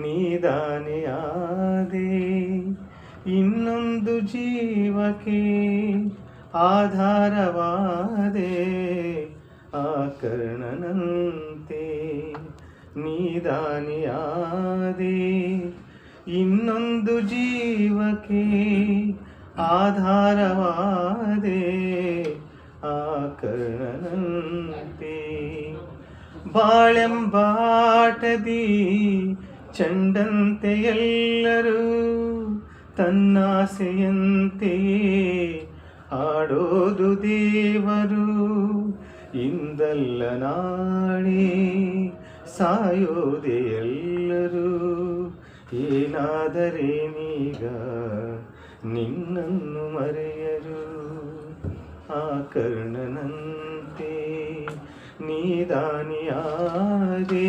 ನೀದಾನೆಯಾದೆ ಇನ್ನೊಂದು ಜೀವಕ್ಕೆ ಆಧಾರವಾದೆ ಆ ಕರ್ಣನಂತೆ ನೀದಾನೆಯಾದೆ ಇನ್ನೊಂದು ಜೀವಕ್ಕೆ ಆಧಾರವಾದೆ ಆ ಕರ್ಣನಂತೆ ಬಾಳೆಂಬಾಟದಿ ಚಂಡಂತೆ ಎಲ್ಲರೂ ತನ್ನಾಸೆಯಂತೆಯೇ ಆಡೋದು ದೇವರು. ಇಂದಲ್ಲ ನಾಳೆ ಸಾಯೋದೆ ಎಲ್ಲರೂ. ಏನಾದರೇನೀಗ ನಿನ್ನನ್ನು ಮರೆಯರು. ಆ ಕರ್ಣನಂತೆ ನೀದಾನಿಯಾದೆ